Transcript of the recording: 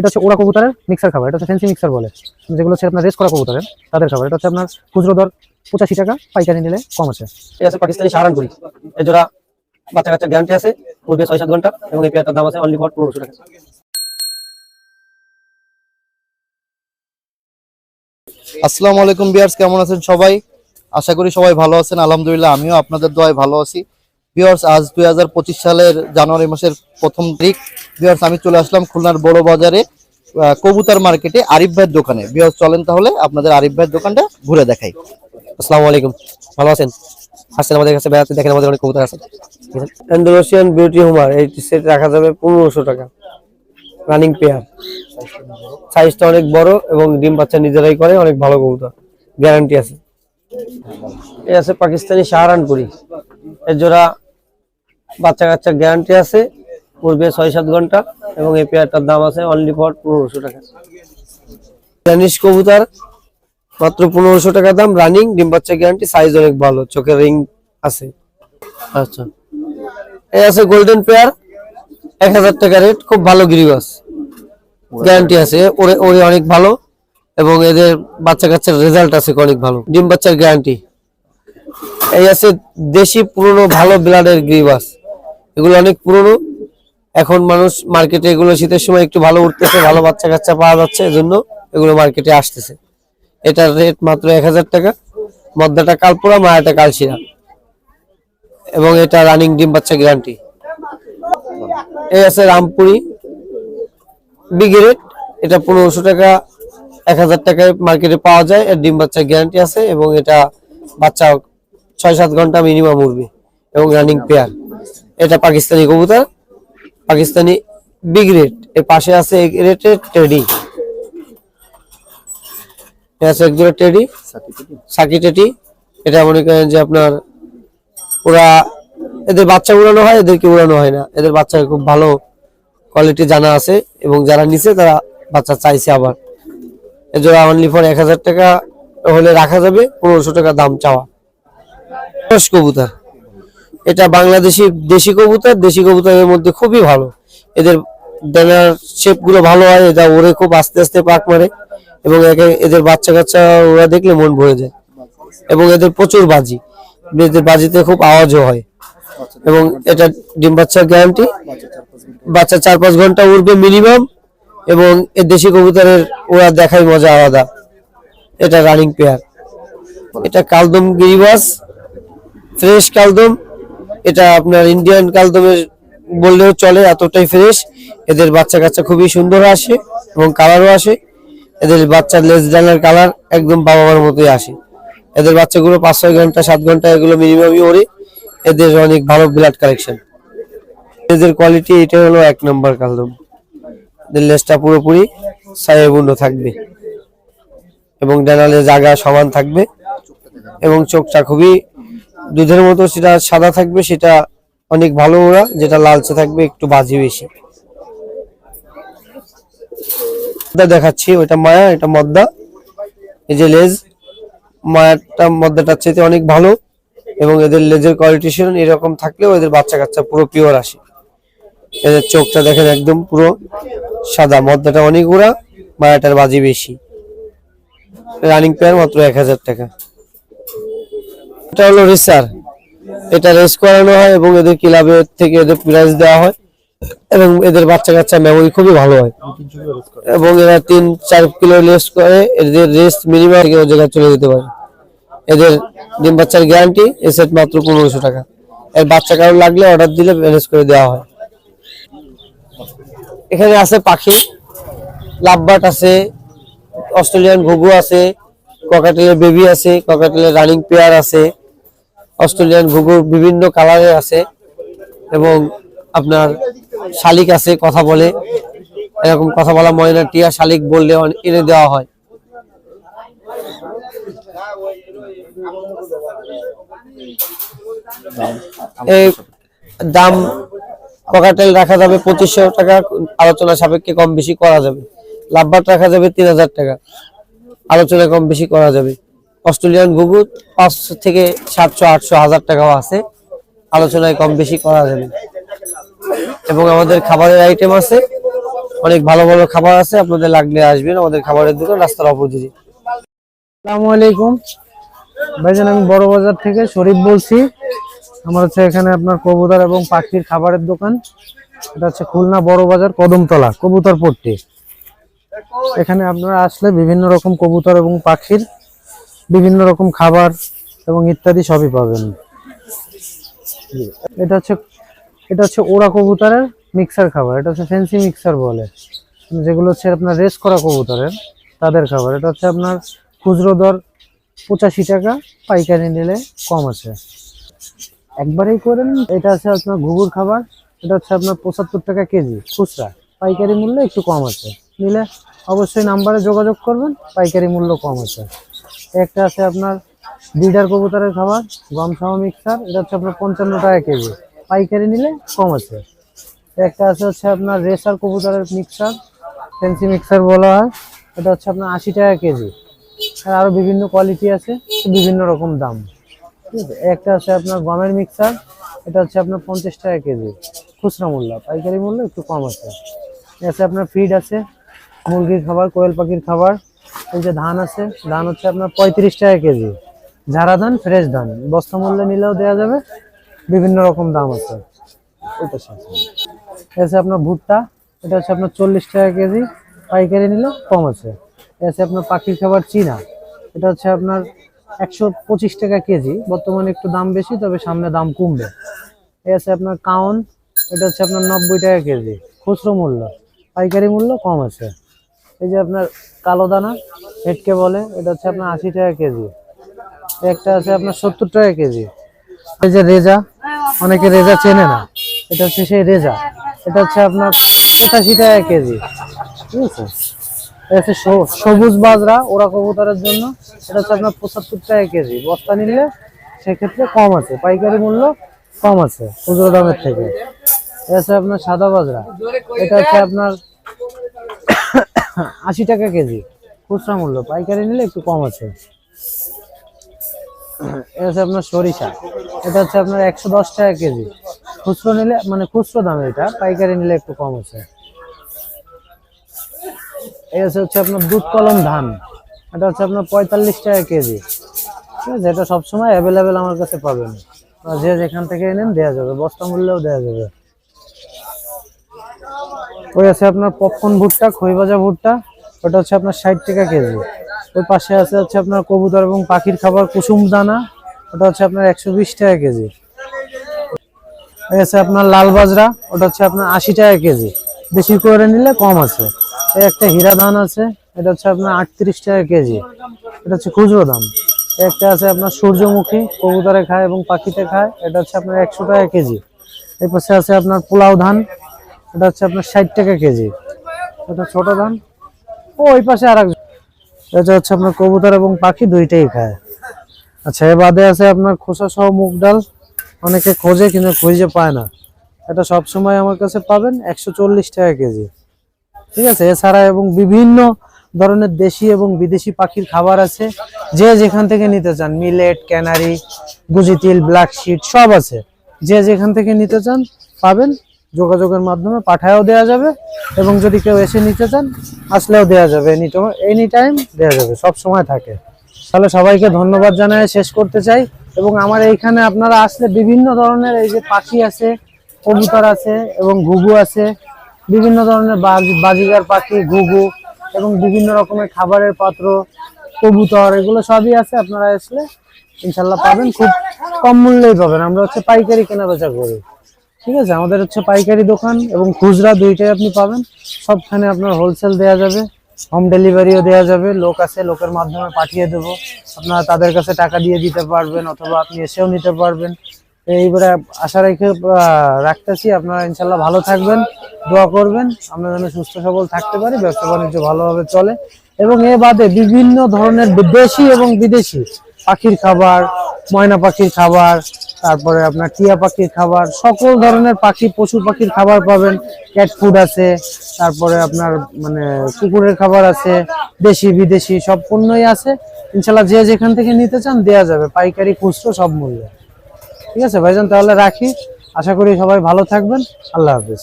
এটা হচ্ছে ওরা কবুতরের মিক্সার খাবার এটা হচ্ছে ফ্যান্সি মিক্সার বলে। যেগুলো হচ্ছে আপনার রেস করা কবুতরের তাদের খাবার। এটা হচ্ছে আপনার খুচরো দর পঁচাশি টাকা পাইকারি নিলে কম আছে। এই আছে পাকিস্তানি সাহারানপুরি। এর জোড়া বাচ্চা কাচ্চা গ্যারান্টি আছে পূর্বে ছয় সাত ঘণ্টা এবং এই পেয়ারটার দাম আছে অনলি ফর পনেরোশো টাকা। আসসালামু আলাইকুম বিয়ার্স কেমন আছেন সবাই? আশা করি সবাই ভালো আছেন। আলহামদুলিল্লাহ আমিও আপনাদের দোয়ায় ভালো আছি। বিয়ার্স আজ দুই হাজার পঁচিশ সালের জানুয়ারি মাসের প্রথম তারিখ। বিয়ার্স আমি চলে আসলাম খুলনার বড় বাজারে আহ, কবুতর মার্কেটে আরিফ ভাইয়ের দোকানে। বিয়ার্স চলেন তাহলে আপনাদের আরিফ ভাইয়ের দোকানটা ঘুরে দেখাই। আসসালামু আলাইকুম। ভালো আছেন? আসছেন আমাদের কাছে বেড়াতে দেখেন আমাদের অনেক কবুতর আছে। ইন্দোনেশিয়ান বিউটি হুমার এই সেট রাখা যাবে পনেরোশো টাকা। রানিং পেয়ার সাইজটা অনেক বড় এবং ডিম বাচ্চা নিজেরাই করে অনেক ভালো কবুতর। গ্যারান্টি আছে। এ আছে পাকিস্তানি সাহারানপুরি এর জোড়া বাচ্চা কাচ্চা গ্যারান্টি আছে পূর্বে ছয় সাত ঘণ্টা এবং এই পেয়ারটার দাম আছে অনলি ফর পনেরোশো টাকা। ড্যানিশ কবুতার মাত্র পনেরোশো টাকা দাম রানিং ডিম বাচ্চা গ্যারান্টি সাইজ অনেক ভালো চোখের রিং আছে। আচ্ছা। এই আছে গোল্ডেন পেয়ার এক হাজার টাকা রেট খুব ভালো গিরিবাস। গ্যারান্টি আছে ওরে ওরে অনেক ভালো এবং এদের বাচ্চা কাচ্চার রেজাল্ট আছে অনেক ভালো ডিম বাচ্চার গ্যারান্টি এই আছে দেশি পুরনো ভালো ব্লাডের গ্রিবাস। এগুলো অনেক পুরনো। এখন মানুষ মার্কেটে এগুলো শীতের সময় একটু ভালো উঠতেছে, ভালো বাচ্চা কাচ্চা পাওয়া যাচ্ছে, এজন্য এগুলো মার্কেটে আসতেছে। এটার রেট মাত্র এক হাজার টাকা। মদ্দাটা কালপুরা, মায়াটা কালশিরা। এবং এটা রানিং ডিম বাচ্চা গ্যারান্টি এই আছে রামপুরি। বিগ রেট এটা পনেরোশো টাকা, এক হাজার টাকায় মার্কেটে পাওয়া যায়। এর ডিম বাচ্চা গ্যারান্টি আছে এবং এটা বাচ্চা ছয় সাত ঘণ্টা মিনিমাম উঠবে এবং রানিং পেয়ার এটা পাকিস্তানি কবুতর, পাকিস্তানি বিগ রেট এর পাশে আছে এক রেটের টেডি আছে এক জোড়া টেডি সাকি টেডি এটা মনে করেন যে আপনার ওরা, এদের বাচ্চা উড়ানো হয়, এদেরকে উড়ানো হয় না। এদের বাচ্চা খুব ভালো কোয়ালিটি জানা আছে এবং যারা নিছে তারা বাচ্চা চাইছে আবার। এজোড়া অনলি ফর এক হাজার টাকা হলে রাখা যাবে, পনেরোশো টাকা দাম চাওয়া। কবুতর। এটা বাংলাদেশি দেশি কবুতর, দেশি কবুতরের মধ্যে খুবই ভালো। এদের ডানার শেপগুলো ভালো হয়, এটা ওরে খুব আস্তে আস্তে পাক মারে এবং একে- এদের বাচ্চা কাচ্চা ওরা দেখলে মন ভরে যায়। এবং এদের প্রচুর বাজি, এদের বাজিতে খুব আওয়াজও হয়। এবং এটা ডিম বাচ্চার গ্যারান্টি বাচ্চা চার পাঁচ ঘণ্টা উঠবে মিনিমাম এবং এর দেশি কবুতরের ওরা দেখাই মজা আলাদা। এটা রানিং পেয়ার এটা কালদম গিরিবাস ফ্রেশ কালদম। এটা আপনার ইন্ডিয়ান কালদমের বললেও চলে, এতটাই ফ্রেশ এদের বাচ্চা কাচ্চা খুবই সুন্দর আসে এবং কালারও আসে। এদের বাচ্চার লেজ ডানার কালার একদম বাবা মার মতোই আসে। এদের বাচ্চাগুলো পাঁচ ছয় ঘণ্টা, সাত ঘণ্টা এগুলো মিনিমামই ওরে এদের অনেক ভালো ব্লাড কালেকশন এদের কোয়ালিটি এটা হলো এক নম্বর কালদম। এদের লেজটা পুরোপুরি সাহেবুন্ন থাকবে। এবং ডানালে জায়গা সমান থাকবে। এবং চোখটা খুবই দুধের মতো সেটা সাদা থাকবে, সেটা অনেক ভালো ওরা যেটা লালচে থাকবে, একটু বাজি বেশি। দেখাচ্ছি, ওইটা মায়া, এটা মদ্দা। এই যে লেজ, মায়াটা, মদ্দাটার চাইতে অনেক ভালো, এবং এদের লেজের কোয়ালিটিশন এরকম থাকলেও এদের বাচ্চা কাচ্চা পুরো পিওর আসে। এদের চোখটা দেখেন একদম পুরো সাদা, মদ্দাটা অনেক উড়া মায়াটার বাজি বেশি। রানিং পেয়ার মাত্র এক হাজার টাকা। এটা হলো রেসার এটা রেস করানো হয় এবং এদের ক্লাবের থেকে এদের প্রাইজ দেওয়া হয় এবং এদের বাচ্চা কাচ্চা মেমোরি খুবই ভালো হয়। এবং এরা তিন, চার কিলো রেস করে, এদের রেস্ট মিনিমাম ওই জায়গায় চলে যেতে পারে। এদের ডিম বাচ্চার গ্যারান্টি এসেট মাত্র পনেরোশো টাকা। এর বাচ্চা কারও লাগলে অর্ডার দিলে ম্যানেজ করে দেওয়া হয়। এখানে আছে পাখি লাভবাট আছে, অস্ট্রেলিয়ান ঘুঘু আছে ককাটেলের বেবি আছে ককাটেলের রানিং পেয়ার আছে। অস্ট্রেলিয়ান ঘুঘুর বিভিন্ন কালারের আছে এবং আপনার শালিক আছে, কথা বলে। এরকম কথা বলা ময়না টিয়া শালিক বললে এনে দেওয়া হয়। এই দাম ককাটেল রাখা যাবে পঁচিশশো টাকা, আলোচনা সাপেক্ষে কম বেশি করা যাবে। লাভবাট রাখা যাবে তিন হাজার টাকা, আলোচনা কম বেশি করা যাবে। অস্ট্রেলিয়ান ঘুঘু পাঁচশো থেকে সাতশো, আটশো, হাজার টাকাও আছে। আলোচনায় কম বেশি করা যাবে এবং আমাদের খাবারের আইটেম আছে। অনেক ভালো ভালো খাবার আছে। আপনাদের লাগলে আসবেন আমাদের খাবারের দোকান, রাস্তার অপোজিটে। আসসালামু আলাইকুম। ভাইজান, আমি বড় বাজার থেকে শরীফ বলছি। আমার হচ্ছে এখানে আপনার কবুতর এবং পাখির খাবারের দোকান। এটা হচ্ছে খুলনা বড় বাজার, কদমতলা কবুতর পট্টি এখানে আপনারা আসলে বিভিন্ন রকম কবুতর এবং পাখির বিভিন্ন রকম খাবার এবং ইত্যাদি সবই পাবেন। এটা হচ্ছে এটা হচ্ছে ওরা কবুতরের মিক্সার খাবার। এটা হচ্ছে ফ্যান্সি মিক্সার বলে। যেগুলো হচ্ছে আপনার রেস করা কবুতরের, তাদের খাবার। এটা হচ্ছে আপনার খুচরো দর পঁচাশি টাকা, পাইকারি নিলে কম আছে। একবারেই করেন, এটা আছে আপনার ঘুঘুর খাবার। এটা হচ্ছে আপনার পঁচাত্তর টাকা কেজি, খুচরা। পাইকারি মূল্য একটু কম আছে। নিলে অবশ্যই নাম্বারে যোগাযোগ করবেন, পাইকারি মূল্য কম আছে। একটা আছে আপনার বিডার কবুতরের খাবার, গম সহ মিক্সার, এটা হচ্ছে আপনার পঞ্চান্ন টাকা কেজি। পাইকারি নিলে কম আছে। একটা আছে হচ্ছে আপনার রেসার কবুতরের মিক্সার, ফ্যান্সি মিক্সার বলা হয়। এটা হচ্ছে আপনার আশি টাকা কেজি। আর আরও বিভিন্ন কোয়ালিটি আছে, বিভিন্ন রকম দাম। ঠিক আছে? একটা আছে আপনার গমের মিক্সার, এটা হচ্ছে আপনার পঞ্চাশ টাকা কেজি। খুচরা মূল্য, পাইকারি মূল্য একটু কম আছে। আছে আপনার ফিড আছে, মুরগির খাবার, কোয়েল পাখির খাবার। এই যে ধান আছে, ধান হচ্ছে আপনার পঁয়ত্রিশ টাকা কেজি। ঝাড়া ধান ফ্রেশ ধান। বস্তা মূল্যে নিলেও দেওয়া যাবে। বিভিন্ন রকম দাম আছে। এটা আপনার ভুট্টা, এটা হচ্ছে আপনার চল্লিশ টাকা কেজি। পাইকারি নিলে কম আছে। আছে আপনার পাখির খাবার চীনা, এটা হচ্ছে আপনার একশো পঁচিশ টাকা কেজি। বর্তমানে একটু দাম বেশি, তবে সামনে দাম কমবে। এই আছে আপনার কাউন, এটা হচ্ছে আপনার নব্বই টাকা কেজি। খুচরো মূল্য, পাইকারি মূল্য কম আছে। এই যে আপনার কালো দানা হেটকে বলে, এটা হচ্ছে আপনার আশি টাকা কেজি। একটা আছে আপনার সত্তর টাকা কেজি। এই যে রেজা, অনেকে রেজা চেনে না। এটা হচ্ছে সেই রেজা। এটা হচ্ছে আপনার পঁচাশি টাকা কেজি। ঠিক আছে? সবুজ বাজরা, ওরা কবুতরের জন্য। এটা হচ্ছে আপনার পঁচাত্তর টাকা কেজি। বস্তা নিলে সেক্ষেত্রে কম আছে। পাইকারি মূল্য কম আছে, খুচরো দামের থেকে। এটা হচ্ছে আপনার সাদা বাজরা। এটা হচ্ছে আপনার আশি টাকা কেজি। খুচরা মূল্য, পাইকারি নিলে একটু কম আছে। এটা হচ্ছে আপনার সরিষা। এটা হচ্ছে আপনার একশো দশ টাকা কেজি। খুচরো নিলে মানে খুচরো দাম এটা, পাইকারি নিলে একটু কম আছে। এই হচ্ছে হচ্ছে আপনার দুধ কলম ধান। এটা হচ্ছে আপনার পঁয়তাল্লিশ টাকা কেজি। ঠিক আছে, এটা সবসময় অ্যাভেলেবেল আমার কাছে পাবেন। যে যেখান থেকে এনেন দেওয়া যাবে। বস্তা মূল্যেও দেওয়া যাবে। ওই আছে আপনার পপকর্ন ভুট্টা, খই ভাজা ভুট্টা, ওটা হচ্ছে আপনার ষাট টাকা কেজি। ওই পাশে আছে হচ্ছে আপনার কবুতর এবং পাখির খাবার, কুসুম দানা, ওটা হচ্ছে আপনার একশো বিশ টাকা কেজি। এই আছে আপনার লাল বাজরা, ওটা হচ্ছে আপনার আশি টাকা কেজি। বেশি করে নিলে কম আছে। এই একটা হীরা ধান আছে, এটা হচ্ছে আপনার আটত্রিশ টাকা কেজি। এটা হচ্ছে খুচরো দাম একটা আছে আপনার সূর্যমুখী, কবুতরে খায় এবং পাখিতে খায়, এটা হচ্ছে আপনার একশো টাকা কেজি। এই পাশে আছে আপনার পোলাও ধান এটা হচ্ছে আপনার ষাট টাকা কেজি। এটা ছোট ধান। ও, ওই পাশে আর এটা হচ্ছে আপনার কবুতর এবং পাখি দুইটাই খায়। আচ্ছা এ বাদে আছে আপনার খোসা সহ মুগ ডাল। অনেকে খোঁজে কিন্তু খুঁজে পায় না। এটা সব সময় আমার কাছে পাবেন একশো চল্লিশ টাকা কেজি। ঠিক আছে, এছাড়া এবং বিভিন্ন ধরনের দেশি এবং বিদেশি পাখির খাবার আছে। যে যেখান থেকে নিতে চান, মিলেট, ক্যানারি, গুজিতিল, ব্ল্যাক শিট, সব আছে। যে যেখান থেকে নিতে চান, পাবেন যোগাযোগের মাধ্যমে পাঠায়ও দেওয়া যাবে এবং যদি কেউ এসে নিতে চান, আসলেও দেওয়া যাবে এনি এনি টাইম দেওয়া যাবে, সব সময় থাকে। তাহলে সবাইকে ধন্যবাদ জানায় শেষ করতে চাই এবং আমার এইখানে আপনারা আসলে বিভিন্ন ধরনের এই যে পাখি আছে, কবুতর আছে এবং ঘুঘু আছে, বিভিন্ন ধরনের বাজ- বাজিগার পাখি, ঘুঘু এবং বিভিন্ন রকমের খাবারের পাত্র, কবুতর, এগুলো সবই আছে, আপনারা আসলে ইনশাল্লাহ পাবেন। খুব কম মূল্যেই পাবেন। আমরা হচ্ছে পাইকারি কেনা বেচা করি। ঠিক আছে? আমাদের হচ্ছে পাইকারি দোকান এবং খুচরা দুইটাই আপনি পাবেন। সবখানে আপনার হোলসেল দেওয়া যাবে হোম ডেলিভারিও দেওয়া যাবে। লোক আছে, লোকের মাধ্যমে পাঠিয়ে দেব। আপনারা তাদের কাছে টাকা দিয়ে দিতে পারবেন অথবা আপনি এসেও নিতে পারবেন। এইবারে আশা রেখে রাখতেছি। আপনারা ইনশাল্লাহ ভালো থাকবেন, দোয়া করবেন। আমরা যেন সুস্থ সবল থাকতে পারি, ব্যবসা বাণিজ্য ভালোভাবে চলে। এবং এ বাদে বিভিন্ন ধরনের দেশি এবং বিদেশি পাখির খাবার, ময়না পাখির খাবার তারপরে আপনার টিয়া পাখির খাবার, সকল ধরনের পাখি, পশু পাখির খাবার পাবেন। ক্যাট ফুড আছে, তারপরে আপনার মানে কুকুরের খাবার আছে, দেশি, বিদেশি, সব পণ্যই আছে। ইনশাল্লাহ যে যেখান থেকে নিতে চান, দেয়া যাবে। পাইকারি, খুচরো, সব মূল্যে। ঠিক আছে ভাইজান, তাহলে রাখি। আশা করি সবাই ভালো থাকবেন। আল্লাহ হাফিজ।